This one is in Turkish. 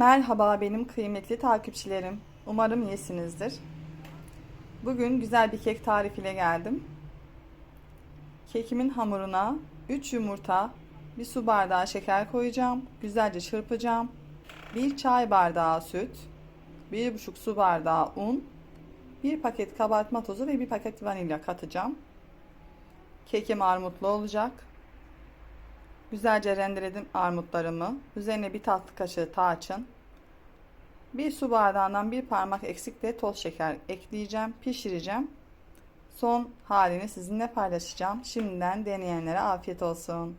Merhaba benim kıymetli takipçilerim. Umarım iyisinizdir. Bugün güzel bir kek tarifiyle geldim. Kekimin hamuruna 3 yumurta, 1 su bardağı şeker koyacağım. Güzelce çırpacağım. 1 çay bardağı süt, 1,5 su bardağı un, 1 paket kabartma tozu ve 1 paket vanilya katacağım. Kekim armutlu olacak. Güzelce rendeledim armutlarımı. Üzerine bir tatlı kaşığı tarçın. Bir su bardağından bir parmak eksik de toz şeker ekleyeceğim. Pişireceğim. Son halini sizinle paylaşacağım. Şimdiden deneyenlere afiyet olsun.